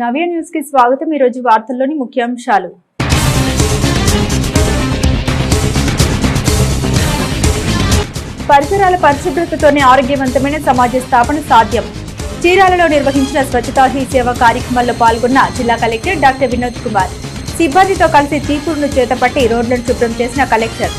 నవ్య న్యూస్కి స్వాగతం ఈ రోజు వార్తల్లోని ముఖ్యాంశాలు. పరిసరాల పరిశుభ్రతతోనే ఆరోగ్యవంతమైన సమాజ స్థాపన సాధ్యం. చీరాలలో నిర్వహించిన స్వచ్ఛతా హీ సేవ కార్యక్రమంలో పాల్గొన్న జిల్లా కలెక్టర్ డాక్టర్ వినోద్ కుమార్. సిబ్బందితో కలిసి చీపురును చేతపట్టి రోడ్లను శుభ్రం చేసిన కలెక్టర్.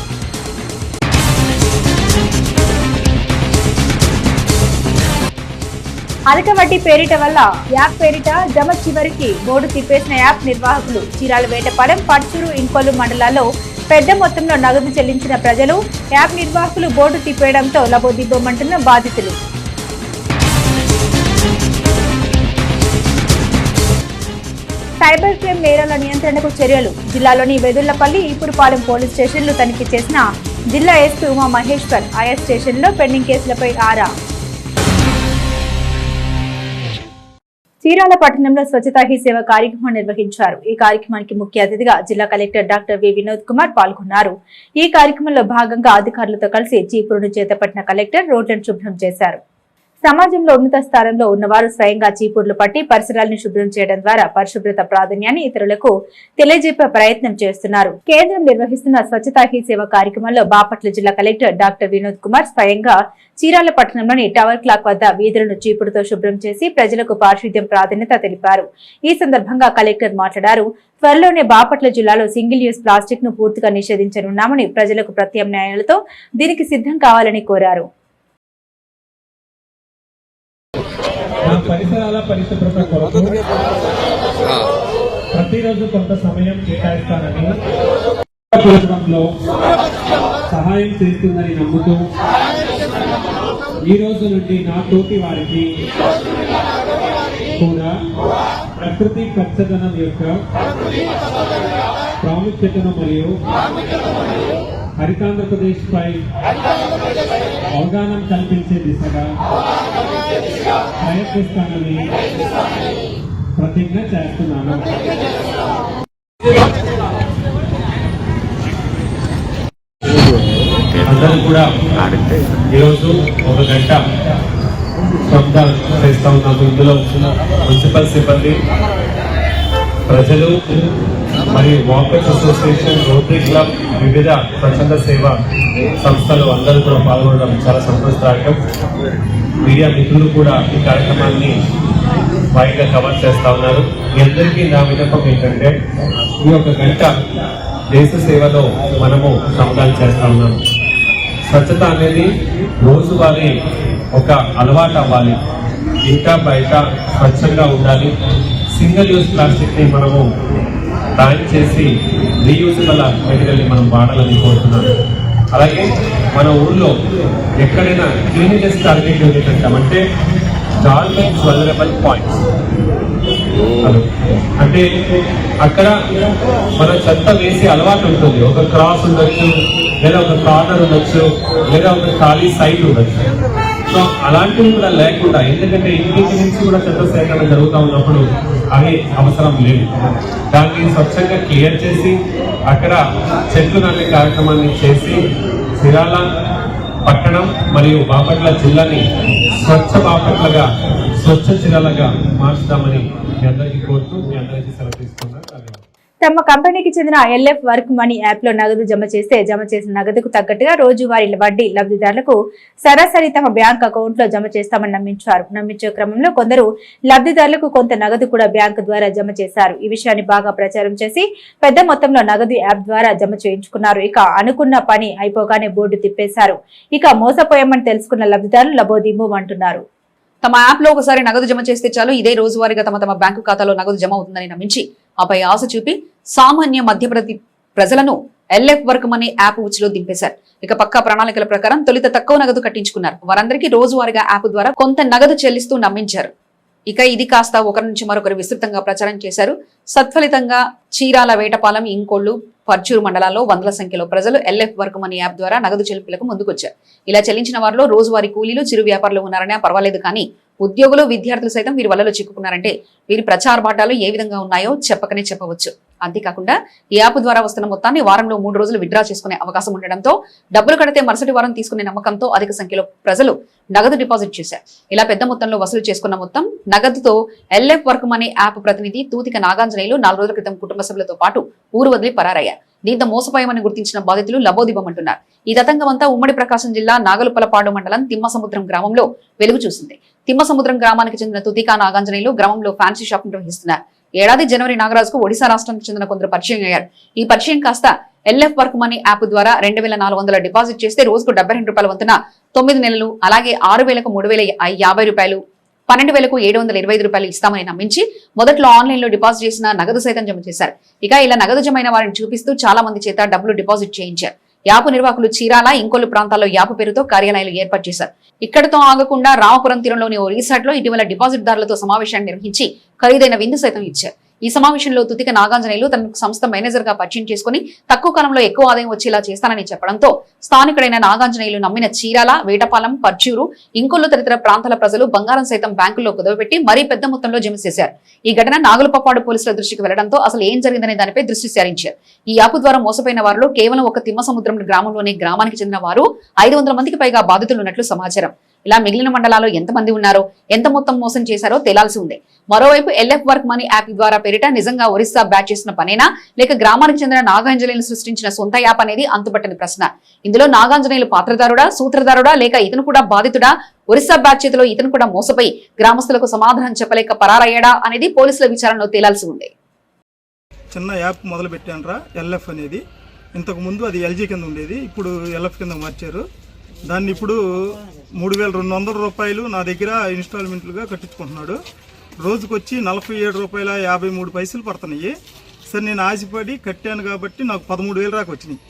అధిక వడ్డీ పేరిట వల్ల యాప్ పేరిట జమ చివరికి బోర్డు తిప్పేసిన యాప్ నిర్వాహకులు చీరాల వేటపాలెం పట్టూరు ఇంకొల్లు మండలాల్లో పెద్ద మొత్తంలో నగదు చెల్లించిన ప్రజలు యాప్ నిర్వాహకులు బోర్డు తిప్పేయడంతో లబోదిబ్బమంటున్న బాధితులు. సైబర్ క్రైమ్ నేరాల నియంత్రణకు చర్యలు. జిల్లాలోని వెదుళ్ళపల్లి ఈపురుపాలెం పోలీస్ స్టేషన్లు తనిఖీ చేసిన జిల్లా ఎస్పీ ఉమా మహేశ్వర్ ఆయా స్టేషన్లో పెండింగ్ కేసులపై ఆరా. చీరాల పట్టణంలో స్వచ్ఛతా హీ సేవ కార్యక్రమం నిర్వహించారు. ఈ కార్యక్రమానికి ముఖ్య అతిథిగా జిల్లా collector doctor V Vinod Kumar పాల్గొన్నారు. ఈ కార్యక్రమంలో భాగంగా అధికారులతో కలిసి చీపురును చేతపట్టిన కలెక్టర్ రోడ్లను శుభ్రం చేశారు. సమాజంలో ఉన్నత స్థానంలో ఉన్నవారు స్వయంగా చీపుర్లు పట్టి పరిసరాలను శుభ్రం చేయడం ద్వారా పరిశుభ్రత ప్రాధాన్యాన్ని ఇతరులకు తెలియజెప్పే ప్రయత్నం చేస్తున్నారు. కేంద్రం నిర్వహిస్తున్న స్వచ్ఛతా హీ సేవ కార్యక్రమంలో బాపట్ల జిల్లా కలెక్టర్ డాక్టర్ వినోద్ కుమార్ స్వయంగా చీరాల పట్టణంలోని టవర్ క్లాక్ వద్ద వీధులను చీపుడుతో శుభ్రం చేసి ప్రజలకు పారిశుద్ధ్యం ప్రాధాన్యత తెలిపారు. ఈ సందర్భంగా కలెక్టర్ మాట్లాడారు. త్వరలోనే బాపట్ల జిల్లాలో సింగిల్ యూస్ ప్లాస్టిక్ను పూర్తిగా నిషేధించనున్నామని ప్రజలకు ప్రత్యామ్నాయాలతో దీనికి సిద్ధం కావాలని కోరారు. పరిసరాల పరిశుభ్రత కొరకు ప్రతిరోజు కొంత సమయం కేటాయిస్తానని సహాయం చేస్తుందని నమ్ముతూ ఈ రోజు నుండి నా తోటి వారికి కూడా ప్రకృతి పచ్చదనం యొక్క ప్రాముఖ్యతను మరియు హరితాంధ్రప్రదేశ్ పై అవగాహన కల్పించే దిశగా ప్రయత్నిస్తానని ప్రతిజ్ఞ చేస్తున్నాను. అందరూ కూడా ఈరోజు ఒక గంట శబ్దం చేస్తా ఉన్నాము ఇందులో మున్సిపల్ సిబ్బంది ప్రజలు మరియు వాకర్స్ అసోసియేషన్ రోటరీ క్లబ్ వివిధ స్వచ్ఛంద సేవ సంస్థలు అందరూ కూడా పాల్గొనడం చాలా సంతోషదాయకం. మీడియా మిత్రులు కూడా ఈ కార్యక్రమాన్ని బాగా కవర్ చేస్తా ఉన్నారు. మీ అందరికీ నా విన్నపం ఏంటంటే ఈ యొక్క గంట దేశ సేవలో మనము శ్రమదానం చేస్తా ఉన్నాము. స్వచ్ఛత అనేది రోజువారీ ఒక అలవాటు అవ్వాలి. ఇంకా బయట స్వచ్ఛంగా ఉండాలి. సింగిల్ యూజ్ ప్లాస్టిక్ని మనము బ్యాన్ చేసి రీయూజబుల్ మెటీరియల్ మనం వాడాలని కోరుతున్నాను. అలాగే మన ఊళ్ళో ఎక్కడైనా క్లీనినెస్ టార్గెట్ యూనిట్ అంటామంటే గవర్నమెంట్ వలరబుల్ పాయింట్స్. అంటే అక్కడ మన చెత్త వేసి అలవాటు ఉంటుంది. ఒక క్రాస్ ఉండొచ్చు లేదా ఒక కార్నర్ ఉండొచ్చు లేదా ఒక ఖాళీ సైట్ ఉండొచ్చు. సో అలాంటివి కూడా లేకుండా ఎందుకంటే ఇంటింటి నుంచి కూడా చెత్త సేకరణ జరుగుతూ ఉన్నప్పుడు అవి అవసరం లేదు. దాన్ని స్వచ్ఛంగా క్లియర్ చేసి అక్కడ చెట్లు నల్లి కార్యక్రమాన్ని చేసి సిరాల పట్టణం మరియు బాపట్ల జిల్లాని స్వచ్ఛ బాపట్లగా స్వచ్ఛ జిల్లాలుగా మార్చుదామని మీ అందరికీ కోరుతూ మీ అందరికీ సెలవు తమ కంపెనీకి చెందిన ఎల్ఎఫ్ వర్క్ మనీ యాప్లో నగదు జమ చేస్తే జమ చేసిన నగదుకు తగ్గట్టుగా రోజువారీ వడ్డీ లబ్ధిదారులకు సరాసరి తమ బ్యాంక్ అకౌంట్లో జమ చేస్తామని నమ్మించారు. నమ్మించే క్రమంలో కొందరు లబ్ధిదారులకు కొంత నగదు కూడా బ్యాంకు ద్వారా జమ చేశారు. ఈ విషయాన్ని బాగా ప్రచారం చేసి పెద్ద మొత్తంలో నగదు యాప్ ద్వారా జమ చేయించుకున్నారు. ఇక అనుకున్న పని అయిపోగానే బోర్డు తిప్పేశారు. ఇక మోసపోయామని తెలుసుకున్న లబ్ధిదారులు లబోదింబు అంటున్నారు. తమ యాప్లో ఒకసారి నగదు జమ చేస్తే చాలు ఇదే రోజువారీగా తమ తమ బ్యాంకు ఖాతాలో నగదు జమ అవుతుందని నమ్మించి ఆపై ఆశ చూపి సామాన్య మధ్యప్రతి ప్రజలను ఎల్ఎఫ్ వర్క్ మనీ యాప్ ఉచిలో దింపేశారు. ఇక పక్కా ప్రణాళికల ప్రకారం తొలిత తక్కువ నగదు కట్టించుకున్నారు. వారందరికీ రోజువారీగా యాప్ ద్వారా కొంత నగదు చెల్లిస్తూ నమ్మించారు. ఇక ఇది కాస్త ఒకరి నుంచి మరొకరు విస్తృతంగా ప్రచారం చేశారు. సత్ఫలితంగా చీరాల వేటపాలెం ఇంకోళ్ళు పర్చూరు మండలాల్లో వందల సంఖ్యలో ప్రజలు ఎల్ఎఫ్ వర్క్ మనీ యాప్ ద్వారా నగదు చెల్లింపులకు ముందుకొచ్చారు. ఇలా చెల్లించిన వారిలో రోజువారీ కూలీలు చిరు వ్యాపారులు ఉన్నారనే పర్వాలేదు కానీ ఉద్యోగులు విద్యార్థులు సైతం వీరి వలలో చిక్కుకున్నారంటే వీరి ప్రచార బాటాలు ఏ విధంగా ఉన్నాయో చెప్పకనే చెప్పవచ్చు. అంతేకాకుండా ఈ యాప్ ద్వారా వస్తున్న మొత్తాన్ని వారంలో మూడు రోజులు విత్డ్రా చేసుకునే అవకాశం ఉండడంతో డబ్బులు కడితే మరుసటి వారం తీసుకునే నమ్మకంతో అధిక సంఖ్యలో ప్రజలు నగదు డిపాజిట్ చేశారు. ఇలా పెద్ద మొత్తంలో వసూలు చేసుకున్న మొత్తం నగదుతో ఎల్ఎఫ్ వర్క్ మనీ యాప్ ప్రతినిధి తూతిక నాగాంజనేయులు నాలుగు రోజుల క్రితం కుటుంబ సభ్యులతో పాటు ఊరు వదిలి పరారయ్యారు. దీంతో మోసపోయామని గుర్తించిన బాధితులు లబోదిబమంటున్నారు. ఈ తతంగమంతా ఉమ్మడి ప్రకాశం జిల్లా నాగలుపలపాడు మండలం తిమ్మసముద్రం గ్రామంలో వెలుగు చూసింది. తిమ్మసముద్రం గ్రామానికి చెందిన తుతికా నాగాంజనేయులు గ్రామంలో ఫ్యాన్సీ షాప్ నిర్వహిస్తున్నారు. ఏడాది జనవరి నాగరాజుకు ఒడిశా రాష్ట్రానికి చెందిన కొందరు పరిచయం అయ్యారు. ఈ పరిచయం కాస్త ఎల్ఎఫ్ వర్క్ మనీ యాప్ ద్వారా రెండు వేల నాలుగు వందల డిపాజిట్ చేస్తే రోజుకు డెబ్బై రెండు రూపాయల వంతున తొమ్మిది నెలలు అలాగే ఆరు వేలకు మూడు వేల యాభై రూపాయలు పన్నెండు వేలకు ఏడు వందల ఇరవై ఐదు రూపాయలు ఇస్తామని నమ్మించి మొదట్లో ఆన్లైన్లో డిపాజిట్ చేసిన నగదు సైతం జమ చేశారు. ఇక ఇలా నగదు జమైన వారిని చూపిస్తూ చాలా మంది చేత డబ్బులు డిపాజిట్ చేయించారు. యాపు నిర్వాహకులు చీరాల ఇంకొల్లు ప్రాంతాల్లో యాపు పేరుతో కార్యాలయాలు ఏర్పాటు చేశారు. ఇక్కడితో ఆగకుండా రామపురం తీరంలోని ఓ రిసార్ట్లో ఇటీవల డిపాజిట్దారులతో సమావేశాన్ని నిర్వహించి ఖరీదైన విందు సైతం ఇచ్చారు. ఈ సమావేశంలో తుతిక నాగాంజనేయులు తన సంస్థ మేనేజర్గా పరిచయం చేసుకుని తక్కువ కాలంలో ఎక్కువ ఆదాయం వచ్చేలా చేస్తానని చెప్పడంతో స్థానికుడైన నాగాంజనేయులు నమ్మిన చీరాల వేటపాలెం పర్చూరు ఇంకొల్లు తదితర ప్రాంతాల ప్రజలు బంగారం సైతం బ్యాంకుల్లో కుదవబెట్టి మరీ పెద్ద మొత్తంలో జమ చేశారు. ఈ ఘటన నాగులపప్పాడు పోలీసుల దృష్టికి వెళ్ళడంతో అసలు ఏం జరిగిందనే దానిపై దృష్టి సారించారు. ఈ యాప్ ద్వారా మోసపోయిన వారిలో కేవలం ఒక తిమ్మ సముద్రం గ్రామంలోని గ్రామానికి చెందిన వారు ఐదు వందల మందికి పైగా బాధితులు ఉన్నట్లు సమాచారం. ఇలా మిగిలిన మండలాల్లో ఎంతమంది ఉన్నారో ఎంత మొత్తం మోసం చేశారో తేలాల్సి ఉంది. మరోవైపు ఎల్ఎఫ్ వర్క్ మనీ యాప్ ద్వారా పేరిట నిజంగా ఒరిస్సా బ్యాచ్ చేసిన పనేనా? లేక గ్రామానికి చెందిన నాగాంజనేయులు సృష్టించిన సొంత యాప్ అనేది అంతుపట్టని ప్రశ్న. ఇందులో నాగాంజనేయులు పాత్రదారుడా సూత్రధారుడా లేక ఇతను కూడా బాధితుడా? ఒరిస్సా బ్యాచ్ చేతిలో ఇతను కూడా మోసపోయి గ్రామస్తులకు సమాధానం చెప్పలేక పరారయ్యాడా? అనేది పోలీసుల విచారణలో తేలాల్సి ఉంది. చిన్న యాప్ మొదలు పెట్టానరా ఎల్ఎఫ్ అనేది. ఇంతకు ముందు అది ఎల్జీ కింద ఉండేది ఇప్పుడు ఎల్ఎఫ్ కింద మార్చారు. దాన్ని ఇప్పుడు మూడు వేల రెండు వందల రూపాయలు నా దగ్గర ఇన్స్టాల్మెంట్లుగా కట్టించుకుంటున్నాడు. రోజుకొచ్చి నలభై ఏడు రూపాయల యాభై మూడు పైసలు పడుతున్నాయి. సరే నేను ఆశపడి కట్టాను కాబట్టి నాకు పదమూడు వేలు దాకా వచ్చినాయి.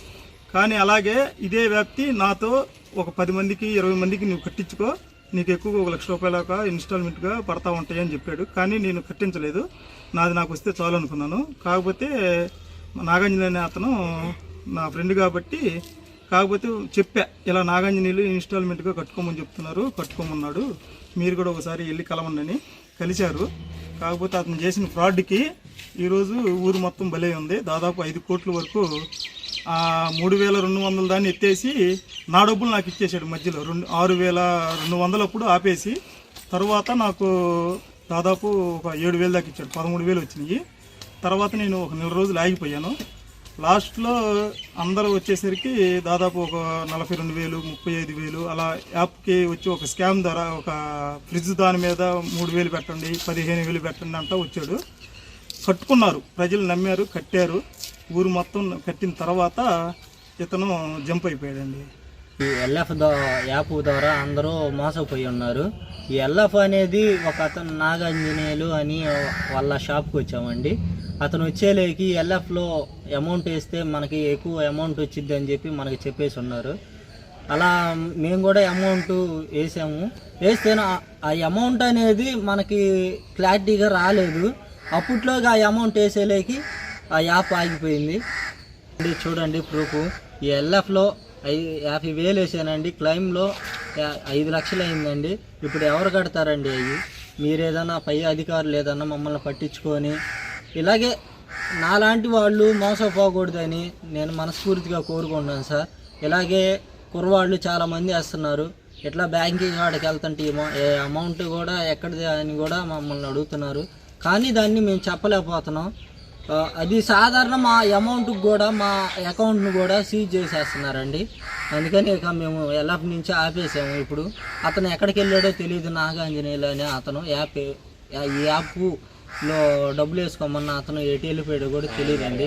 కానీ అలాగే ఇదే వ్యాప్తి నాతో ఒక పది మందికి ఇరవై మందికి నువ్వు కట్టించుకో. నీకు ఎక్కువ ఒక లక్ష రూపాయల ఇన్స్టాల్మెంట్గా పడతా ఉంటాయి అని చెప్పాడు. కానీ నేను కట్టించలేదు. నాది నాకు వస్తే చాలు అనుకున్నాను. కాకపోతే నాగాంజనేయ అనే అతను నా ఫ్రెండ్ కాబట్టి కాకపోతే చెప్పా ఇలా నాగాంజనేయులు ఇన్స్టాల్మెంట్గా కట్టుకోమని చెప్తున్నారు కట్టుకోమన్నాడు. మీరు కూడా ఒకసారి వెళ్ళి కలవండి కలిశారు. కాకపోతే అతను చేసిన ఫ్రాడ్కి ఈరోజు ఊరు మొత్తం బలే ఉంది. దాదాపు ఐదు కోట్ల వరకు మూడు వేల రెండు వందల దాన్ని ఎత్తేసి నా డబ్బులు నాకు ఇచ్చేసాడు మధ్యలో. రెండు ఆరు వేల రెండు వందలప్పుడు ఆపేసి తర్వాత నాకు దాదాపు ఒక ఏడు వేలు దాకా ఇచ్చాడు. పదమూడు వేలు వచ్చినాయి. తర్వాత నేను ఒక నెల రోజులు ఆగిపోయాను. లాస్ట్లో అందరూ వచ్చేసరికి దాదాపు ఒక నలభై రెండు వేలు ముప్పై ఐదు వేలు అలా యాప్కి వచ్చి ఒక స్కామ్ ద్వారా ఒక ఫ్రిడ్జ్ దాని మీద మూడు వేలు పెట్టండి పదిహేను వేలు పెట్టండి అంటా వచ్చాడు. కట్టుకున్నారు. ప్రజలు నమ్మారు కట్టారు. ఊరు మొత్తం కట్టిన తర్వాత ఇతను జంప్ అయిపోయాడండి. ఈ ఎల్ఎఫ్ యాప్ ద్వారా అందరూ మోసపోయి ఉన్నారు. ఈ ఎల్ఎఫ్ అనేది ఒక అతను నాగాంజనేయులు అని వాళ్ళ షాప్కి వచ్చామండి. అతను వచ్చేలేకి ఎల్ఎఫ్లో అమౌంట్ వేస్తే మనకి ఎక్కువ అమౌంట్ వచ్చింది అని చెప్పి మనకి చెప్పేసి ఉన్నారు. అలా మేము కూడా అమౌంట్ వేసాము. వేస్తే ఆ అమౌంట్ అనేది మనకి క్లారిటీగా రాలేదు. అప్పట్లోగా ఆ అమౌంట్ వేసేలేకి ఆ యాప్ ఆగిపోయింది. చూడండి ప్రూఫ్. ఈ ఎల్ఎఫ్లో ఐ యాభై వేలు వేసానండి. క్లైమ్లో ఐదు లక్షలు అయిందండి. ఇప్పుడు ఎవరు కడతారండి అవి మీరు ఏదైనా పై అధికారులు ఏదన్నా మమ్మల్ని పట్టించుకొని ఇలాగే నాలాంటి వాళ్ళు మోసపోకూడదని నేను మనస్ఫూర్తిగా కోరుకుంటున్నాను సార్. ఇలాగే కుర్రవాళ్ళు చాలామంది వేస్తున్నారు. ఇట్లా బ్యాంకింగ్ వాడికి వెళ్తుంటే ఏ అమౌంట్ కూడా ఎక్కడిది అని కూడా మమ్మల్ని అడుగుతున్నారు. కానీ దాన్ని మేము చెప్పలేకపోతున్నాం. అది సాధారణ మా అమౌంట్కి కూడా మా అకౌంట్ను కూడా సీజ్ చేసేస్తున్నారండి. అందుకని ఇక మేము ఎల్ఎఫ్ నుంచి ఆపేసాము ఇప్పుడు. అతను ఎక్కడికి వెళ్ళాడో తెలియదు నాగాంజనేయులు అనే అతను యాప్ ఈ యాప్ లో డబ్బులు వేసుకోమన్న అతను ఎటు వెళ్ళిపోయాడు కూడా తెలియదండి.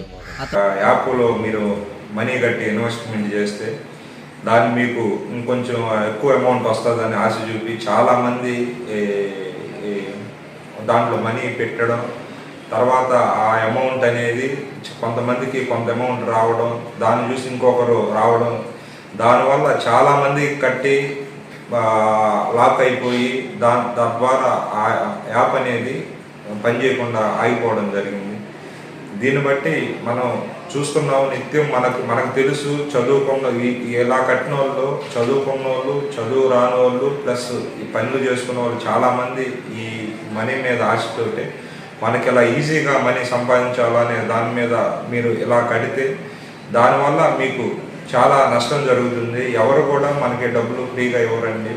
యాప్లో మీరు మనీ కట్టి ఇన్వెస్ట్మెంట్ చేస్తే దాన్ని మీకు ఇంకొంచెం ఎక్కువ అమౌంట్ వస్తుందని ఆశ చూపి చాలామంది దాంట్లో మనీ పెట్టడం తర్వాత ఆ అమౌంట్ అనేది కొంతమందికి కొంత అమౌంట్ రావడం దాన్ని చూసి ఇంకొకరు రావడం దానివల్ల చాలామంది కట్టి లాక్ అయిపోయి దా తద్వారా ఆ యాప్ అనేది పని చేయకుండా ఆగిపోవడం జరిగింది. దీన్ని బట్టి మనం చూస్తున్నాం నిత్యం మనకు మనకు తెలుసు చదువుకున్న ఎలా కట్టిన వాళ్ళు చదువుకున్న వాళ్ళు చదువు రాని వాళ్ళు ప్లస్ ఈ పనులు చేసుకున్న వాళ్ళు చాలామంది ఈ మనీ మీద ఆశతోటి మనకి ఇలా ఈజీగా మనీ సంపాదించాలనే దాని మీద మీరు ఇలా కడితే దానివల్ల మీకు చాలా నష్టం జరుగుతుంది. ఎవరు కూడా మనకి డబ్బులు ఫ్రీగా ఇవ్వరండి.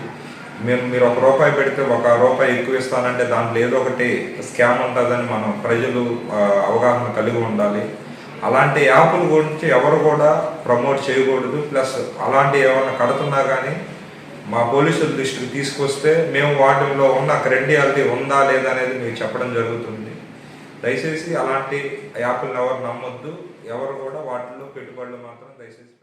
మేము మీరు ఒక రూపాయి పెడితే ఒక రూపాయి ఎక్కువ ఇస్తానంటే దాంట్లో ఏదో ఒకటి స్కామ్ ఉంటుందని మనం ప్రజలు అవగాహన కలిగి ఉండాలి. అలాంటి యాప్ల గురించి ఎవరు కూడా ప్రమోట్ చేయకూడదు. ప్లస్ అలాంటి ఏమైనా కడుతున్నా కానీ మా పోలీసుల దృష్టికి తీసుకొస్తే మేము వాటిలో ఉన్న క్రెడియాలిటీ ఉందా లేదా అనేది మీకు చెప్పడం జరుగుతుంది. దయచేసి అలాంటి యాప్లను ఎవరు నమ్మొద్దు. ఎవరు కూడా వాటిలో పెట్టుబడులు మాత్రం దయచేసి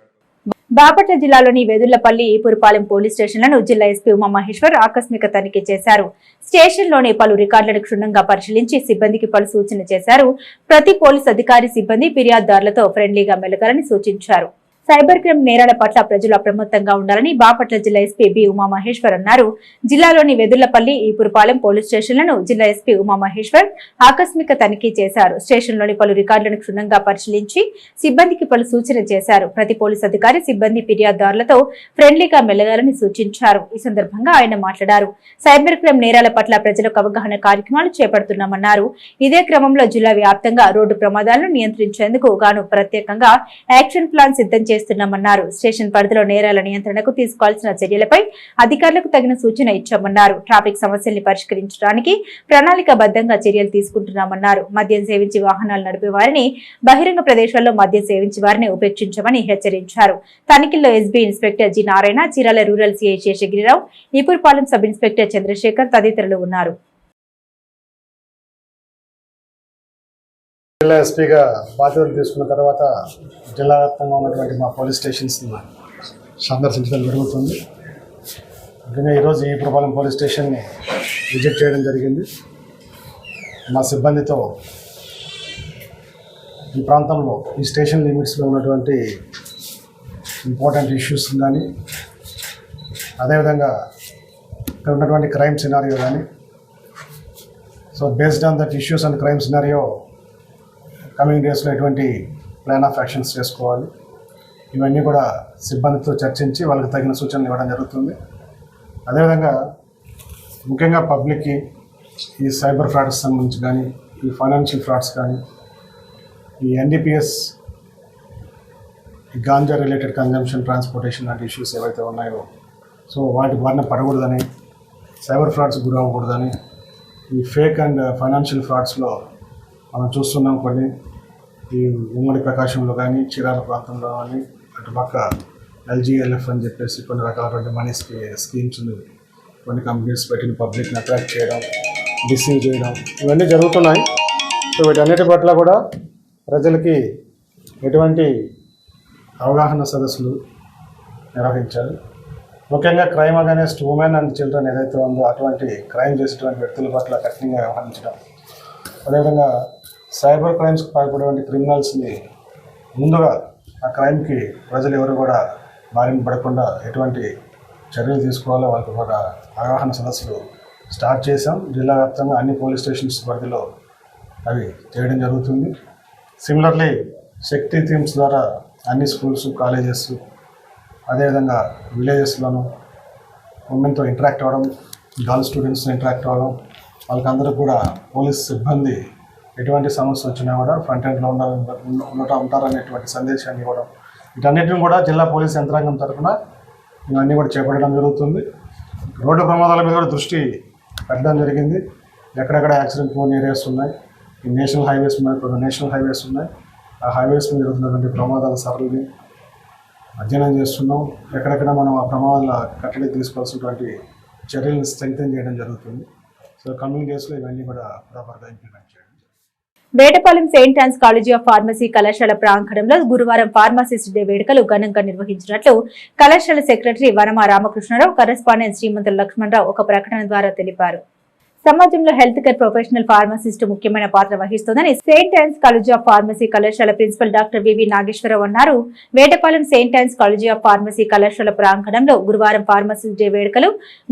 బాపట్ల జిల్లాలోని వెదుళ్ళపల్లి ఈపురపాలెం పోలీస్ స్టేషన్లను జిల్లా ఎస్పీ ఉమామహేశ్వర్ ఆకస్మిక తనిఖీ చేశారు. స్టేషన్లోని పలు రికార్డులను క్షుణ్ణంగా పరిశీలించి సిబ్బందికి పలు సూచన చేశారు. ప్రతి పోలీస్ అధికారి సిబ్బంది ఫిర్యాదుదారులతో ఫ్రెండ్లీగా మెలగాలని సూచించారు. సైబర్ క్రైమ్ నేరాల పట్ల ప్రజలు అప్రమత్తంగా ఉండాలని బాపట్ల జిల్లా ఎస్పీ బి ఉమామహేశ్వర్ అన్నారు. జిల్లాలోని వెదుర్లపల్లి ఈపురపాలెం పోలీస్ స్టేషన్లను జిల్లా ఎస్పీ ఉమామహేశ్వర్ ఆకస్మిక తనిఖీ చేశారు. స్టేషన్లోని పలు రికార్డులను క్షుణ్ణంగా పరిశీలించి సిబ్బందికి పలు సూచనలు చేశారు. ప్రతి పోలీస్ అధికారి సిబ్బంది ఫిర్యాదుదారులతో ఫ్రెండ్లీగా మెలగాలని సూచించారు. ఈ సందర్భంగా ఆయన మాట్లాడారు. సైబర్ క్రైమ్ నేరాల పట్ల ప్రజలకు అవగాహన కార్యక్రమాలు చేపడుతున్నామన్నారు. ఇదే క్రమంలో జిల్లా వ్యాప్తంగా రోడ్డు ప్రమాదాలను నియంత్రించేందుకు గాను ప్రత్యేకంగా యాక్షన్ ప్లాన్ సిద్ధం చేస్తున్నామన్నారు. స్టేషన్ పరిధిలో నేరాల నియంత్రణకు తీసుకోవాల్సిన చర్యలపై అధికారులకు తగిన సూచన ఇచ్చామన్నారు. ట్రాఫిక్ సమస్యల్ని పరిష్కరించడానికి ప్రణాళికాబద్ధంగా చర్యలు తీసుకుంటున్నామన్నారు. మద్యం సేవించి వాహనాలు నడిపే వారిని బహిరంగ ప్రదేశాల్లో మద్యం సేవించి వారిని ఉపేక్షించమని హెచ్చరించారు. తనిఖీల్లో SB inspector G Narayana Chirala rural CI Seshagirirao Epurpalem sub inspector Chandrasekhar తదితరులు ఉన్నారు. జిల్లా ఎస్పీగా బాధ్యతలు తీసుకున్న తర్వాత జిల్లా వ్యాప్తంగా ఉన్నటువంటి మా పోలీస్ స్టేషన్స్ని సందర్శించడం జరుగుతుంది. ముఖ్యంగా ఈరోజు ఈ పురపాలెం పోలీస్ స్టేషన్ని విజిట్ చేయడం జరిగింది. మా సిబ్బందితో ఈ ప్రాంతంలో ఈ స్టేషన్ లిమిట్స్లో ఉన్నటువంటి ఇంపార్టెంట్ ఇష్యూస్ కానీ అదేవిధంగా ఇక్కడ ఉన్నటువంటి క్రైమ్ సినారియో కానీ. So based on that issues and crime scenario coming డేస్లో ఎటువంటి ప్లాన్ ఆఫ్ యాక్షన్స్ చేసుకోవాలి? ఇవన్నీ కూడా సిబ్బందితో చర్చించి వాళ్ళకి తగిన సూచనలు ఇవ్వడం జరుగుతుంది. అదేవిధంగా ముఖ్యంగా పబ్లిక్కి ఈ సైబర్ ఫ్రాడ్స్ సంబంధించి కానీ ఈ ఫైనాన్షియల్ ఫ్రాడ్స్ కానీ ఈ ఎన్డీపీఎస్ ఈ గాంజా రిలేటెడ్ కన్జంప్షన్ ట్రాన్స్పోర్టేషన్ లాంటి ఇష్యూస్ ఏవైతే ఉన్నాయో సో వాటి బారిన పడకూడదని సైబర్ ఫ్రాడ్స్ గురవ్వకూడదని ఈ ఫేక్ అండ్ ఫైనాన్షియల్ ఫ్రాడ్స్లో మనం చూస్తున్నాం కొన్ని. ఈ ఉమ్మడి ప్రకాశంలో కానీ చీరాల ప్రాంతంలో కానీ అటు పక్క ఎల్జీఎల్ఎఫ్ అని చెప్పేసి కొన్ని రకాలైన మనీ స్కీ స్కీమ్స్ కొన్ని కంపెనీస్ పెట్టిన పబ్లిక్ని అట్రాక్ట్ చేయడం డిసీవ్ చేయడం ఇవన్నీ జరుగుతున్నాయి. సో వీటన్నిటి పట్ల కూడా ప్రజలకి ఎటువంటి అవగాహన సదస్సులు నిర్వహించాలి. ముఖ్యంగా crime against women and children ఏదైతే ఉందో అటువంటి క్రైమ్ చేసేటువంటి వ్యక్తుల పట్ల కఠినంగా వ్యవహరించడం. అదేవిధంగా సైబర్ క్రైమ్స్కి పాల్పడేటువంటి క్రిమినల్స్ని ముందుగా ఆ క్రైమ్కి ప్రజలు ఎవరు కూడా బారిన పడకుండా ఎటువంటి చర్యలు తీసుకోవాలో వాళ్ళకి కూడా అవగాహన సదస్సులు స్టార్ట్ చేశాం. జిల్లా వ్యాప్తంగా అన్ని పోలీస్ స్టేషన్స్ పరిధిలో అవి చేయడం జరుగుతుంది. సిమిలర్లీ శక్తి థీమ్స్ ద్వారా అన్ని స్కూల్స్ కాలేజెస్ అదేవిధంగా విలేజెస్లోనూ ఉమెన్తో ఇంటరాక్ట్ అవ్వడం గర్ల్ స్టూడెంట్స్తో ఇంటరాక్ట్ అవ్వడం వాళ్ళకందరూ కూడా పోలీస్ సిబ్బంది ఎటువంటి సమస్య వచ్చినా కూడా ఫ్రంట్ ఎండ్లో ఉండ ఉండటం ఉంటారనేటువంటి సందేశాన్ని ఇవ్వడం. వీటన్నిటిని కూడా జిల్లా పోలీస్ యంత్రాంగం తరఫున ఇవన్నీ కూడా చేపట్టడం జరుగుతుంది. రోడ్డు ప్రమాదాల మీద కూడా దృష్టి పెట్టడం జరిగింది. ఎక్కడెక్కడ యాక్సిడెంట్ ఫోన్ ఏరియాస్ ఉన్నాయి. ఈ నేషనల్ హైవేస్ మీద కొన్ని నేషనల్ హైవేస్ ఉన్నాయి. ఆ హైవేస్ మీద జరుగుతున్నటువంటి ప్రమాదాల సరళిని అధ్యయనం చేస్తున్నాం. ఎక్కడెక్కడ మనం ఆ ప్రమాదాల కట్టడి తీసుకోవాల్సినటువంటి చర్యలను స్ట్రెంగ్తన్ చేయడం జరుగుతుంది. సో కమింగ్ డేస్లో ఇవన్నీ కూడా ప్రాపర్గా ఇంప్లిమెంట్ చేయాలి Vetapalem Saint Ann's College of Pharmacy కళాశాల ప్రాంగణంలో గురువారం ఫార్మసిస్ట్ డే వేడుకలు ఘనంగా నిర్వహించినట్లు కళాశాల సెక్రటరీ వనమ రామకృష్ణరావు కరెస్పాండెంట్ శ్రీమంతుల లక్ష్మణరావు ఒక ప్రకటన ద్వారా తెలిపారు. సమాజంలో హెల్త్ కేర్ ప్రొఫెషనల్ ఫార్మసిస్ట్ ముఖ్యమైన పాత్ర వహిస్తుందని Saint Ann's College of Pharmacy కళాశాల ప్రిన్సిపల్ డాక్టర్ వివి నాగేశ్వరరావు అన్నారు. Vetapalem Saint Ann's College of Pharmacy కళాశాల ప్రాంగణంలో గురువారం ఫార్మసిస్ట్ డే వేడుకలు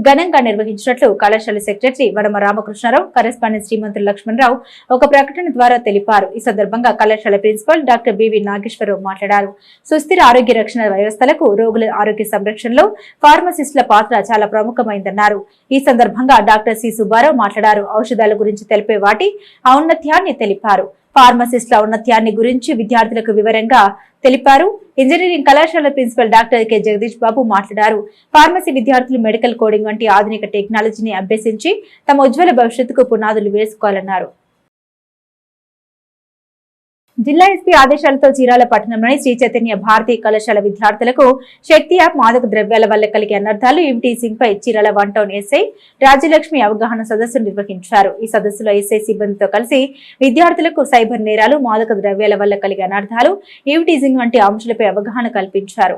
ఘనంగా నిర్వహించినట్లు కళాశాల సెక్రటరీ వడమ రామకృష్ణారావు కరెస్పాండెంట్ శ్రీమంతులు లక్ష్మణరావు ఒక ప్రకటన ద్వారా తెలిపారు. ఈ సందర్భంగా కళాశాల ప్రిన్సిపల్ డాక్టర్ బివి నాగేశ్వరరావు మాట్లాడారు. సుస్థిర ఆరోగ్య రక్షణ వ్యవస్థలకు రోగుల ఆరోగ్య సంరక్షణలో ఫార్మసిస్టుల పాత్ర చాలా ప్రముఖమైందన్నారు. ఈ సందర్భంగా డాక్టర్ సి సుబ్బారావు మాట్లాడారు. ఔషధాల గురించి తెలిపే వాటి ఔన్నత్యాన్ని తెలిపారు. ఫార్మసిస్ట్ల ఔన్నత్యాన్ని గురించి విద్యార్థులకు వివరంగా తెలిపారు. ఇంజనీరింగ్ కళాశాల principal doctor K. Jagadish Babu మాట్లాడారు. ఫార్మసీ విద్యార్థులు మెడికల్ కోడింగ్ వంటి ఆధునిక టెక్నాలజీని అభ్యసించి తమ ఉజ్వల భవిష్యత్తుకు పునాదులు వేసుకోవాలన్నారు. జిల్లా ఎస్పీ ఆదేశాలతో చీరాల పట్టణంలోని శ్రీ చైతన్య భారతీయ కళాశాల విద్యార్థులకు శక్తి యాప్ మాదక ద్రవ్యాల వల్ల కలిగే అనర్థాలు ఎంటీ సింగ్ పై Chirala one town SI Rajyalakshmi అవగాహన సదస్సు నిర్వహించారు. ఈ సదస్సులో ఎస్ఐ సిబ్బందితో కలిసి విద్యార్థులకు సైబర్ నేరాలు మాదక ద్రవ్యాల వల్ల కలిగే అనర్థాలు ఈవిటీజింగ్ వంటి అంశాలపై అవగాహన కల్పించారు.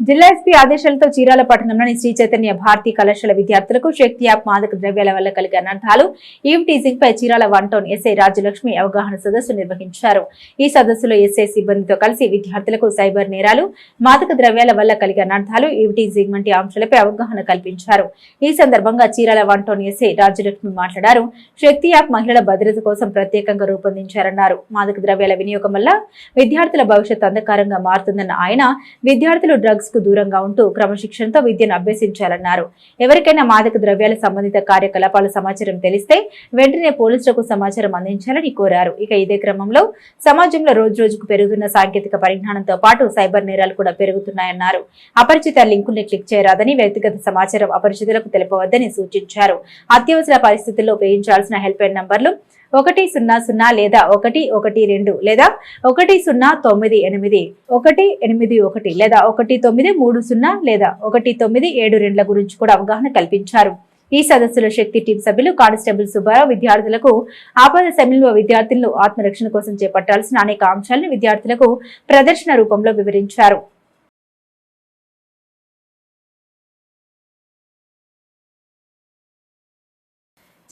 జిల్లా ఎస్పీ ఆదేశాలతో చీరాల పట్టణంలోని శ్రీ చైతన్య భారతీ కళాశాల విద్యార్థులకు శక్తి యాప్ మాదక ద్రవ్యాల వల్ల కలిగే అనర్థాలు ఈవ్టీజింగ్ పై Chirala one town SI Rajyalakshmi అవగాహన సదస్సు నిర్వహించారు. ఈ సదస్సులో ఎస్ఐ సిబ్బందితో కలిసి విద్యార్థులకు సైబర్ నేరాలు మాదక ద్రవ్యాల వల్ల కలిగే అనర్థాలు ఈవ్టీజింగ్ వంటి అంశాలపై అవగాహన కల్పించారు. ఈ సందర్భంగా Chirala one town SI Rajyalakshmi మాట్లాడారు. శక్తి యాప్ మహిళల భద్రత కోసం ప్రత్యేకంగా రూపొందించారన్నారు. మాదక ద్రవ్యాల వినియోగం వల్ల విద్యార్థుల భవిష్యత్ అంధకారంగా మారుతుందన్న ఆయన విద్యార్థులు డ్రగ్స్ కు దూరంగా ఉంటూ క్రమశిక్షణతో విద్యను అభ్యసించాలన్నారు. ఎవరికైనా మాదక ద్రవ్యాల సంబంధిత కార్యకలాపాల సమాచారం తెలిస్తే వెంటనే పోలీసులకు సమాచారం అందించాలని కోరారు. ఇక ఇదే క్రమంలో సమాజంలో రోజు రోజుకు పెరుగుతున్న సాంకేతిక పరిజ్ఞానంతో పాటు సైబర్ నేరాలు కూడా పెరుగుతున్నాయన్నారు. అపరిచిత లింకుల్ని క్లిక్ చేయరాదని వ్యక్తిగత సమాచారం అపరిచితులకు తెలపవద్దని సూచించారు. అత్యవసర పరిస్థితుల్లో ఉపయోగించాల్సిన హెల్ప్ లైన్ నంబర్లు ఒకటి సున్నా సున్నా లేదా ఒకటి ఒకటి రెండు లేదా ఒకటి సున్నా తొమ్మిది ఎనిమిది ఒకటి ఎనిమిది ఒకటి లేదా ఒకటి తొమ్మిది మూడు సున్నా లేదా ఒకటి తొమ్మిది ఏడు రెండుల గురించి కూడా అవగాహన కల్పించారు. ఈ సదస్సులో శక్తి టీం సభ్యులు కానిస్టేబుల్ సుబ్బారావు విద్యార్థులకు ఆపద సమయంలో విద్యార్థులను ఆత్మరక్షణ కోసం చేపట్టాల్సిన అనేక అంశాలను విద్యార్థులకు ప్రదర్శన రూపంలో వివరించారు.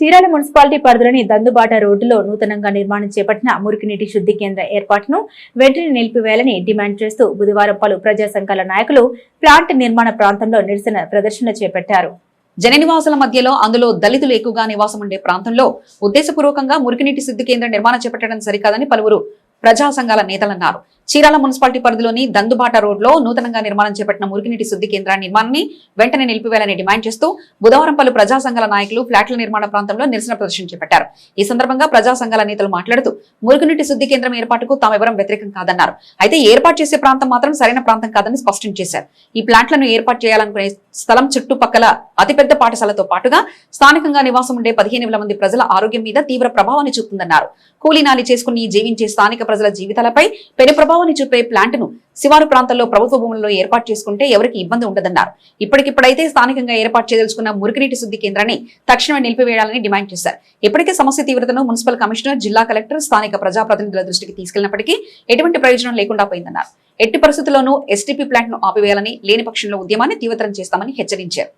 చీరాల మున్సిపాలిటీ పరిధిలోని దందుబాట రోడ్డులో నూతనంగా నిర్మాణం చేపట్టిన మురికినీటి శుద్ధి కేంద్ర ఏర్పాటును వెంటనే నిలిపివేయాలని డిమాండ్ చేస్తూ బుధవారం పలు ప్రజా సంఘాల నాయకులు ప్లాంట్ నిర్మాణ ప్రాంతంలో నిరసన ప్రదర్శన చేపట్టారు. జన నివాసాల మధ్యలో అందులో దళితులు ఎక్కువగా నివాసం ఉండే ప్రాంతంలో ఉద్దేశపూర్వకంగా మురికినీటి శుద్ధి కేంద్రం నిర్మాణం చేపట్టడం సరికాదని పలువురు ప్రజా సంఘాల నేతలన్నారు చీరాల మున్సిపాలిటీ పరిధిలోని దందుబాట రోడ్లో నూతనంగా నిర్మాణం చేపట్టిన మురికినీటి శుద్ధి కేంద్ర నిర్మాణాన్ని వెంటనే నిలిపివేయాలని డిమాండ్ చేస్తూ బుధవారం పలు ప్రజా సంఘాల నాయకులు ఫ్లాట్ల నిర్మాణ ప్రాంతంలో నిరసన ప్రదర్శన చేపట్టారు. ఈ సందర్భంగా ప్రజా సంఘాల నేతలు మాట్లాడుతూ మురికినీటి శుద్ధి కేంద్రం ఏర్పాటుకు తామెవరం వ్యతిరేకం కాదన్నారు. అయితే ఏర్పాటు చేసే ప్రాంతం మాత్రం సరైన ప్రాంతం కాదని స్పష్టం చేశారు. ఈ ప్లాంట్లను ఏర్పాటు చేయాలనుకునే స్థలం చుట్టుపక్కల అతిపెద్ద పాఠశాలతో పాటుగా స్థానికంగా నివాసం ఉండే పదిహేను వేల మంది ప్రజల ఆరోగ్యం మీద తీవ్ర ప్రభావాన్ని చూపుతుందన్నారు. కూలీనాలి చేసుకుని జీవించే స్థానిక ప్రజల జీవితాలపై పెను ప్రభావాన్ని చూపే ప్లాంట్ను శివారు ప్రాంతాల్లో ప్రభుత్వ భూముల్లో ఏర్పాటు చేసుకుంటే ఎవరికి ఇబ్బంది ఉండదన్నారు. ఇప్పటికిప్పుడైతే స్థానికంగా ఏర్పాటు చేయదలుచుకున్న మురికినీటి శుద్ధి కేంద్రాన్ని తక్షణమే నిలిపివేయాలని డిమాండ్ చేశారు. ఇప్పటికే సమస్య తీవ్రతను మున్సిపల్ కమిషనర్ జిల్లా కలెక్టర్ స్థానిక ప్రజాప్రతినిధుల దృష్టికి తీసుకెళ్ళినప్పటికీ ఎటువంటి ప్రయోజనం లేకుండా పోయిందన్నారు. ఎట్టి పరిస్థితుల్లోనూ ఎస్టీపీ ప్లాంట్ను ఆపివేయాలని లేని పక్షంలో ఉద్యమాన్ని తీవ్రతరం చేస్తామని హెచ్చరించారు.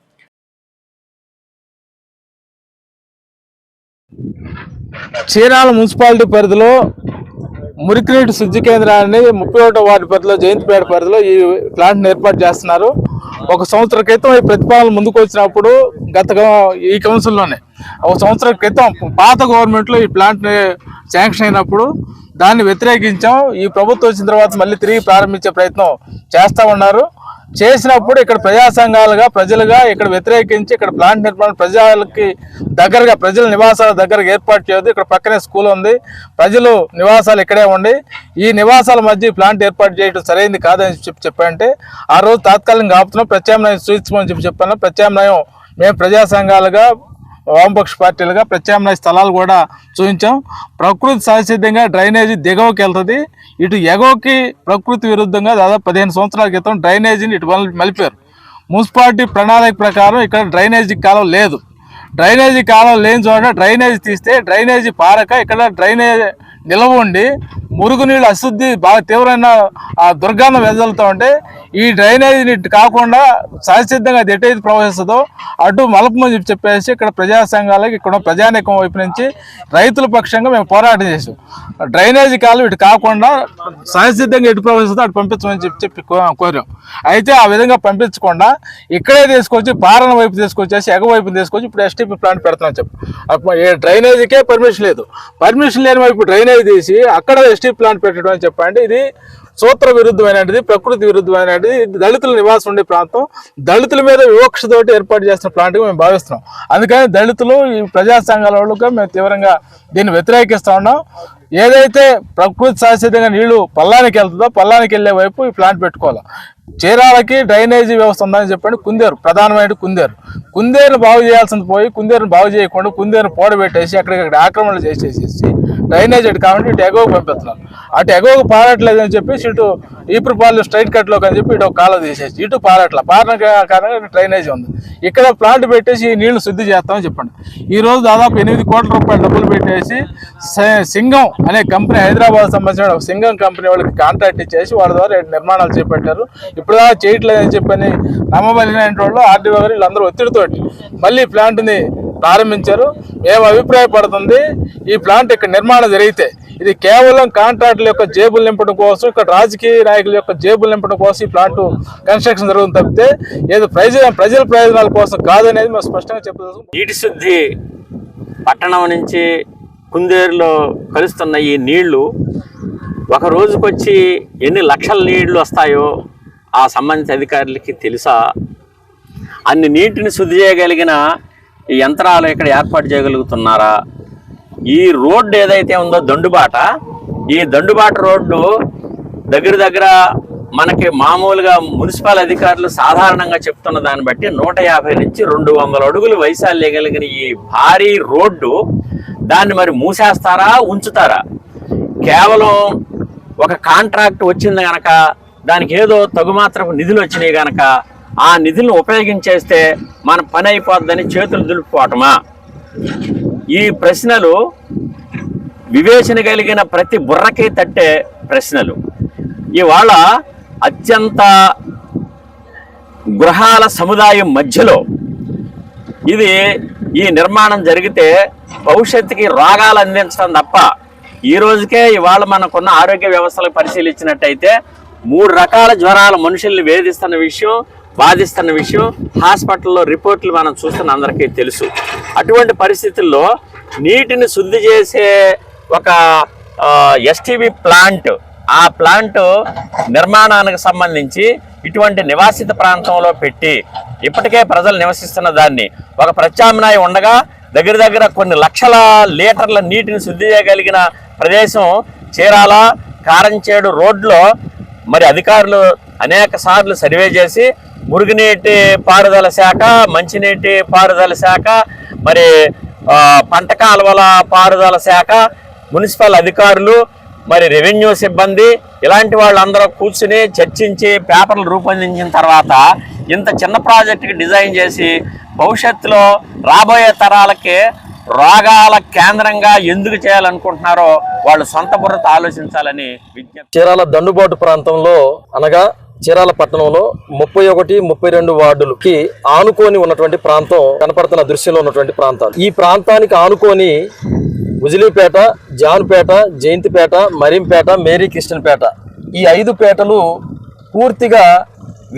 చీరాల మున్సిపాలిటీ పరిధిలో మురికినీటి శుద్ధి కేంద్రాన్ని ముప్పై ఒకటో వార్డు పరిధిలో జయంతిపేట పరిధిలో ఈ ప్లాంట్ని ఏర్పాటు చేస్తున్నారు. ఒక సంవత్సర క్రితం ఈ ప్రతిపాదన ముందుకు వచ్చినప్పుడు గత ఈ కౌన్సిల్లోనే. ఒక సంవత్సరం క్రితం పాత గవర్నమెంట్లో ఈ ప్లాంట్ని శాంక్షన్ అయినప్పుడు దాన్ని వ్యతిరేకించాం. ఈ ప్రభుత్వం వచ్చిన తర్వాత మళ్ళీ తిరిగి ప్రారంభించే ప్రయత్నం చేస్తూ ఉన్నారు. చేసినప్పుడు ఇక్కడ ప్రజా సంఘాలుగా ప్రజలుగా ఇక్కడ వ్యతిరేకించి ఇక్కడ ప్లాంట్ నిర్మాణం ప్రజలకి దగ్గరగా ప్రజల నివాసాల దగ్గరగా ఏర్పాటు చేయొద్దు. ఇక్కడ పక్కనే స్కూల్ ఉంది. ప్రజలు నివాసాలు ఇక్కడే ఉండి ఈ నివాసాల మధ్య ప్లాంట్ ఏర్పాటు చేయడం సరైంది కాదని చెప్పి చెప్పంటే ఆ రోజు తాత్కాలికంగా ఆపుతున్నాం. ప్రత్యామ్నాయం సూచించమని చెప్పి చెప్పాను ప్రత్యామ్నాయం మేము ప్రజా సంఘాలుగా వామపక్ష పార్టీలుగా ప్రత్యామ్నాయ స్థలాలు కూడా చూపించాం. ప్రకృతి సహసిద్ధంగా డ్రైనేజీ దిగవకి వెళ్తుంది. ఇటు ఎగవకి ప్రకృతి విరుద్ధంగా దాదాపు పదిహేను సంవత్సరాల క్రితం డ్రైనేజీని ఇటు మలిపారు. మున్సిపాలిటీ ప్రణాళిక ప్రకారం ఇక్కడ డ్రైనేజీ కాలం లేదు. డ్రైనేజీ కాలం లేని చోట డ్రైనేజీ తీస్తే డ్రైనేజీ పారక ఇక్కడ డ్రైనేజ్ నిలవ ఉండి మురుగునీళ్ళు అశుద్ధి బాగా తీవ్రమైన ఆ దుర్గంధం వెదజల్లుతూ ఉంటే ఈ డ్రైనేజ్ నీటి కాకుండా సహసిద్ధంగా అది ఎటైతే ప్రవహిస్తుందో అటు మలపమని చెప్పి చెప్పేసి ఇక్కడ ప్రజా సంఘాలకి ఇక్కడ ప్రజానేకం వైపు నుంచి రైతుల పక్షంగా మేము పోరాటం చేసాం డ్రైనేజీ కాలు ఇటు కాకుండా సహసిద్ధంగా ఎటు ప్రవేశిస్తే అటు పంపించమని చెప్పి చెప్పి కోరాం. అయితే ఆ విధంగా పంపించకుండా ఇక్కడే తీసుకొచ్చి పారణ వైపు తీసుకొచ్చేసి ఎగ వైపు తీసుకొచ్చి ఇప్పుడు ఎస్టీపీ ప్లాంట్ పెడతామని చెప్పి. డ్రైనేజీకే పర్మిషన్ లేదు. పర్మిషన్ లేని వైపు డ్రైనేజ్ తీసి అక్కడ ఎస్టీ ప్లాంట్ పెట్టడం అని చెప్పండి. ఇది సూత్ర విరుద్ధమైనది ప్రకృతి విరుద్ధమైనది దళితుల నివాసం ఉండే ప్రాంతం. దళితుల మీద వివక్షతోటి ఏర్పాటు చేసిన ప్లాంట్గా మేము భావిస్తున్నాం. అందుకని దళితులు ఈ ప్రజా సంఘాల వాళ్ళుగా మేము తీవ్రంగా దీన్ని వ్యతిరేకిస్తూ ఉన్నాం. ఏదైతే ప్రకృతి శాశ్వతంగా నీళ్ళు పల్లానికి వెళ్తుందో పల్లానికి వెళ్ళే వైపు ఈ ప్లాంట్ పెట్టుకోవాలి. చీరాలకి డ్రైనేజీ వ్యవస్థ ఉందని చెప్పండి కుందేరు ప్రధానమైన కుందేరు. కుందేరును బాగు చేయాల్సింది పోయి కుందేరును బాగు చేయకుండా కుందేరును పోడబెట్టేసి అక్కడికక్కడ ఆక్రమణలు చేసేసేసి డ్రైనేజ్ కాబట్టి ఇటు ఎగోకు పంపిస్తున్నారు. అటు ఎగోకు పారట్లేదు అని చెప్పేసి ఇటు ఈపురపాలు స్ట్రైట్ కట్లోకి అని చెప్పి ఇటు ఒక కాలువ తీసేసి ఇటు పారట్ల. పారణ కారణంగా డ్రైనేజ్ ఉంది. ఇక్కడ ప్లాంట్ పెట్టేసి నీళ్ళు శుద్ధి చేస్తామని చెప్పండి. ఈరోజు దాదాపు ఎనిమిది కోట్ల రూపాయలు డబ్బులు పెట్టేసి సింగం అనే కంపెనీ హైదరాబాద్ సంబంధించిన ఒక సింగం కంపెనీ వాళ్ళకి కాంట్రాక్ట్ ఇచ్చేసి వాళ్ళ ద్వారా నిర్మాణాలు చేపట్టారు. ఇప్పుడు దాకా చేయట్లేదని చెప్పని నమ్మబలిన వాళ్ళు ఆర్డీఓ గారు వీళ్ళందరూ ఒత్తిడితోటి మళ్ళీ ప్లాంట్ని ప్రారంభించారు. మేము అభిప్రాయపడుతుంది? ఈ ప్లాంట్ ఇక్కడ నిర్మాణం జరిగితే ఇది కేవలం కాంట్రాక్టుల యొక్క జేబులు నింపడం కోసం ఇక్కడ రాజకీయ నాయకుల యొక్క జేబులు నింపడం కోసం ఈ ప్లాంట్ కన్స్ట్రక్షన్ జరుగుతుంది తప్పితే ఏదో ప్రజల ప్రజల ప్రయోజనాల కోసం కాదనేది మేము స్పష్టంగా చెప్పదలుచుకుంటున్నాం. నీటి శుద్ధి పట్టణం నుంచి కుందేరులో కలుస్తున్న ఈ నీళ్ళు ఒక రోజుకొచ్చి ఎన్ని లక్షల నీళ్ళు వస్తాయో ఆ సంబంధిత అధికారులకి తెలుసా? అన్ని నీటిని శుద్ధి చేయగలిగిన ఈ యంత్రాలు ఇక్కడ ఏర్పాటు చేయగలుగుతున్నారా? ఈ రోడ్డు ఏదైతే ఉందో దండుబాట ఈ దండుబాట రోడ్డు దగ్గర దగ్గర మనకి మామూలుగా మున్సిపల్ అధికారులు సాధారణంగా చెప్తున్న దాన్ని బట్టి నూట యాభై నుంచి రెండు వందల అడుగులు వైశాల్యం కలిగిన ఈ భారీ రోడ్డు దాన్ని మరి మూసేస్తారా ఉంచుతారా? కేవలం ఒక కాంట్రాక్ట్ వచ్చింది గనక దానికి ఏదో తగుమాత్రపు నిధులు వచ్చినాయి గనక ఆ నిధులను ఉపయోగించేస్తే మన పని అయిపోద్దని చేతులు దులుపుకోవటమా? ఈ ప్రశ్నలు వివేచన కలిగిన ప్రతి బుర్రకి తట్టే ప్రశ్నలు. ఇవాళ అత్యంత గృహాల సముదాయం మధ్యలో ఇది ఈ నిర్మాణం జరిగితే భవిష్యత్తుకి రోగాలు అందించడం తప్ప ఈ రోజుకే ఇవాళ మనకున్న ఆరోగ్య వ్యవస్థలు పరిశీలించినట్టయితే మూడు రకాల జ్వరాలు మనుషుల్ని వేధిస్తున్న విషయం బాధిస్తున్న విషయం హాస్పిటల్లో రిపోర్ట్లు మనం చూస్తున్న అందరికీ తెలుసు. అటువంటి పరిస్థితుల్లో నీటిని శుద్ధి చేసే ఒక ఎస్టీబీ ప్లాంట్ ఆ ప్లాంట్ నిర్మాణానికి సంబంధించి ఇటువంటి నివాసిత ప్రాంతంలో పెట్టి ఇప్పటికే ప్రజలు నివసిస్తున్న దాన్ని ఒక ప్రత్యామ్నాయం ఉండగా దగ్గర దగ్గర కొన్ని లక్షల లీటర్ల నీటిని శుద్ధి చేయగలిగిన ప్రదేశం చీరాల కారంచేడు రోడ్లో మరి అధికారులు అనేక సార్లు సర్వే చేసి మురుగునీటి పారుదల శాఖ మంచినీటి పారుదల శాఖ మరి పంట కాలువల పారుదల శాఖ మున్సిపల్ అధికారులు మరి రెవెన్యూ సిబ్బంది ఇలాంటి వాళ్ళందరూ కూర్చుని చర్చించి పేపర్లు రూపొందించిన తర్వాత ఇంత చిన్న ప్రాజెక్టుకి డిజైన్ చేసి భవిష్యత్తులో రాబోయే తరాలకి రోగాల కేంద్రంగా ఎందుకు చేయాలనుకుంటున్నారో వాళ్ళు సొంత బుర్రత ఆలోచించాలని విజ్ఞప్తి చీరాల దండుబాటు ప్రాంతంలో అనగా చీరాల పట్టణంలో ముప్పై ఒకటి ముప్పై రెండు వార్డులకి ఆనుకొని ఉన్నటువంటి ప్రాంతం కనపడుతున్న దృశ్యంలో ఉన్నటువంటి ప్రాంతాలు. ఈ ప్రాంతానికి ఆనుకొని ఉజిలీపేట జాన్పేట జయంతిపేట మరింపేట మేరీ కృష్ణన్పేట ఈ ఐదు పేటలు పూర్తిగా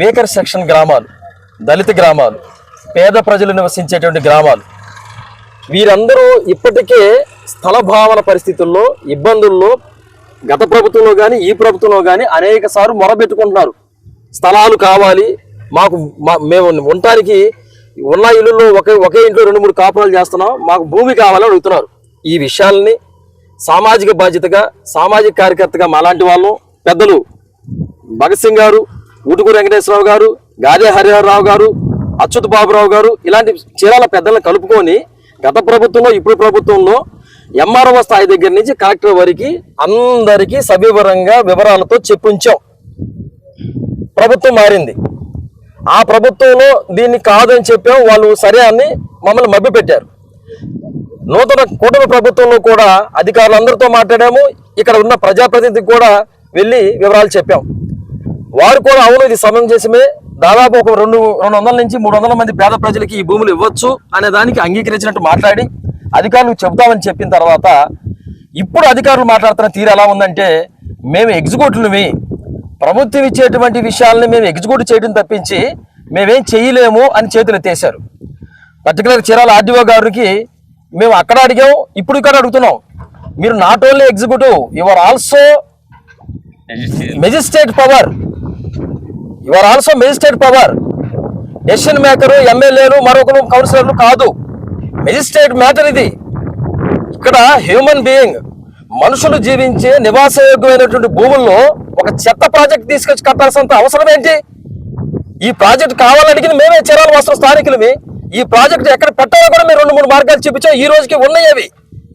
వేకర్ సెక్షన్ గ్రామాలు దళిత గ్రామాలు పేద ప్రజలు నివసించేటువంటి గ్రామాలు. వీరందరూ ఇప్పటికే స్థల భావన పరిస్థితుల్లో ఇబ్బందుల్లో గత ప్రభుత్వంలో కానీ ఈ ప్రభుత్వంలో కానీ అనేక సార్లు మొరబెట్టుకుంటున్నారు. స్థలాలు కావాలి. మాకు మా- మేము ఉండటానికి ఉన్న ఇళ్ళల్లో ఒకే ఒకే ఇంట్లో రెండు మూడు కాపురాలు చేస్తున్నాం. మాకు భూమి కావాలని అడుగుతున్నారు. ఈ విషయాలని సామాజిక బాధ్యతగా సామాజిక కార్యకర్తగా మాలాంటి వాళ్ళం పెద్దలు భగత్ సింగ్ గారు ఊటుకూరు వెంకటేశ్వరరావు గారు గాదే హరిహరరావు గారు అచ్యుత్ బాబురావు గారు ఇలాంటి చీరాల పెద్దలను కలుపుకొని గత ప్రభుత్వంలో ఇప్పుడు ప్రభుత్వంలో ఎంఆర్ఓ స్థాయి దగ్గర నుంచి కలెక్టర్ వరకు అందరికీ సవివరంగా వివరాలతో చెప్పించాం. ప్రభుత్వం మారింది. ఆ ప్రభుత్వంలో దీన్ని కాదని చెప్పాం వాళ్ళు సరే అని మమ్మల్ని మభ్యపెట్టారు. నూతన కూటమి ప్రభుత్వంలో కూడా అధికారులందరితో మాట్లాడాము ఇక్కడ ఉన్న ప్రజాప్రతినిధికి కూడా వెళ్ళి వివరాలు చెప్పాం వారు కూడా అవును ఇది సమంజసమే దాదాపు ఒక రెండు రెండు వందల నుంచి మూడు వందల మంది పేద ప్రజలకి ఈ భూములు ఇవ్వచ్చు అనే దానికి అంగీకరించినట్టు మాట్లాడి అధికారులకు చెబుతామని చెప్పిన తర్వాత ఇప్పుడు అధికారులు మాట్లాడుతున్న తీరు ఎలా ఉందంటే మేము ఎగ్జిక్యూటివ్ని ప్రభుత్వం ఇచ్చేటువంటి విషయాలని మేము ఎగ్జిక్యూట్ చేయడం తప్పించి మేమేం చేయలేము అని చేతులు ఎత్తేసారు పర్టికులర్ చీరాల ఆర్డీఓ గారికి మేము అక్కడ అడిగాం ఇప్పుడు ఇక్కడ అడుగుతున్నాం. మీరు not only executive you're also magistrate power you're also magistrate power decision maker ఎమ్మెల్యేలు మరొకరు కౌన్సిలర్లు కాదు. మెజిస్ట్రేట్ మ్యాటర్ ఇది. ఇక్కడ హ్యూమన్ బీయింగ్ మనుషులు జీవించే నివాసయోగ్యమైనటువంటి భూముల్లో ఒక చెత్త ప్రాజెక్ట్ తీసుకొచ్చి కట్టాల్సినంత అవసరం ఏంటి? ఈ ప్రాజెక్ట్ కావాలని అడిగింది మేమే చీరాల వస్తున్న స్థానికులమే. ఈ ప్రాజెక్ట్ ఎక్కడ పెట్టాలో కూడా మేము రెండు మూడు మార్గాలు చూపించాం. ఈ రోజుకి ఉన్నాయి అవి.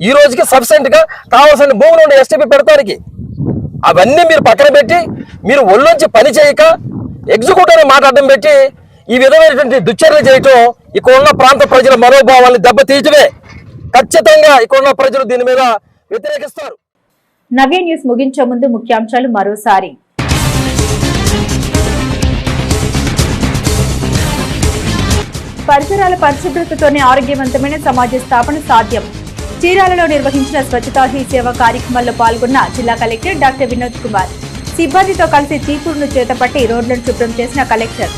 ఈ రోజుకి సఫిషియెంట్గా కావాల్సిన భూములు ఉండే ఎస్టీపీ పెడతానికి. అవన్నీ మీరు పక్కన పెట్టి మీరు ఒళ్ళొంచి పని చేయక ఎగ్జిక్యూటివ్ మాట్లాడడం పెట్టి ఈ విధమైనటువంటి దుశ్చర్యలు చేయటం ఇక్కడ ఉన్న ప్రాంత ప్రజల మనోభావాన్ని దెబ్బతీయటమే. ఖచ్చితంగా ఇక్కడ ఉన్న ప్రజలు దీని మీద వ్యతిరేకిస్తారు. నవ్య న్యూస్ ముగించే ముందు ముఖ్యాంశాలు మరోసారి. పరిసరాల పరిశుభ్రతతోనే ఆరోగ్యవంతమైన సమాజ స్థాపన సాధ్యం. చీరాలలో నిర్వహించిన స్వచ్ఛతా హీ సేవ కార్యక్రమంలో పాల్గొన్న జిల్లా కలెక్టర్ డాక్టర్ వినోద్ కుమార్. సిబ్బందితో కలిసి చీపురును చేతపట్టి రోడ్లను శుభ్రం చేసిన కలెక్టర్.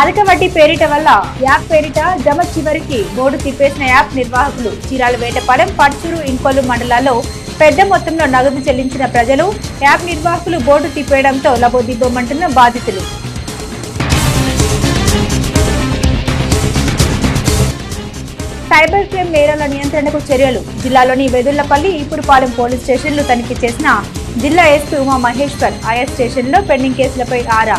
అధిక వడ్డీ పేరిట వల్ల యాప్ పేరిట జమ చివరికి బోర్డు తిప్పేసిన యాప్ నిర్వాహకులు చీరాల వేటపాలెం పట్టూరు ఇంకొల్లు మండలాల్లో పెద్ద మొత్తంలో నగదు చెల్లించిన ప్రజలు యాప్ నిర్వాహకులు బోర్డు తిప్పేయడంతో లబోదిబ్బమంటున్న బాధితులు. సైబర్ క్రైమ్ నేరాల నియంత్రణకు చర్యలు. జిల్లాలోని వెదుళ్ళపల్లి ఈపురుపాలెం పోలీస్ స్టేషన్లు తనిఖీ చేసిన జిల్లా ఎస్పీ ఉమా మహేశ్వర్ ఆయా స్టేషన్లో పెండింగ్ కేసులపై ఆరా.